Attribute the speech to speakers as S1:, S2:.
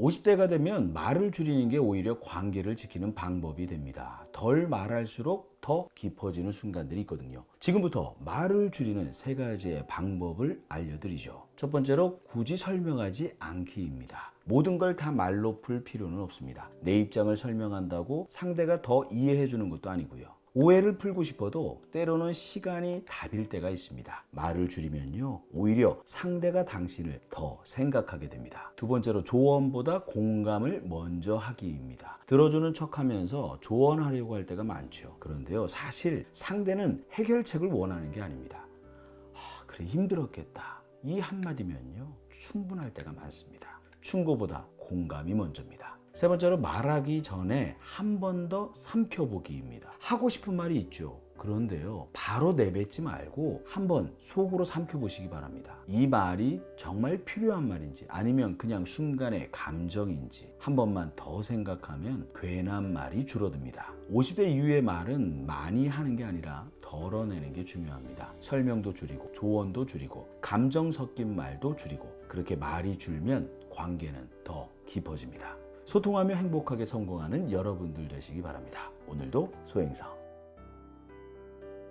S1: 50대가 되면 말을 줄이는 게 오히려 관계를 지키는 방법이 됩니다. 덜 말할수록 더 깊어지는 순간들이 있거든요. 지금부터 말을 줄이는 세 가지의 방법을 알려드리죠. 첫 번째로 굳이 설명하지 않기입니다. 모든 걸 다 말로 풀 필요는 없습니다. 내 입장을 설명한다고 상대가 더 이해해 주는 것도 아니고요. 오해를 풀고 싶어도 때로는 시간이 답일 때가 있습니다. 말을 줄이면요. 오히려 상대가 당신을 더 생각하게 됩니다. 두 번째로 조언보다 공감을 먼저 하기입니다. 들어주는 척 하면서 조언하려고 할 때가 많죠. 그런데요. 사실 상대는 해결책을 원하는 게 아닙니다. 아, 그래 힘들었겠다. 이 한마디면요. 충분할 때가 많습니다. 충고보다 공감이 먼저입니다. 세 번째로 말하기 전에 한 번 더 삼켜보기입니다. 하고 싶은 말이 있죠. 그런데요, 바로 내뱉지 말고 한번 속으로 삼켜보시기 바랍니다. 이 말이 정말 필요한 말인지 아니면 그냥 순간의 감정인지 한 번만 더 생각하면 괜한 말이 줄어듭니다. 50대 이후의 말은 많이 하는 게 아니라 덜어내는 게 중요합니다. 설명도 줄이고 조언도 줄이고 감정 섞인 말도 줄이고 그렇게 말이 줄면 관계는 더 깊어집니다. 소통하며 행복하게 성공하는 여러분들 되시기 바랍니다. 오늘도 소행성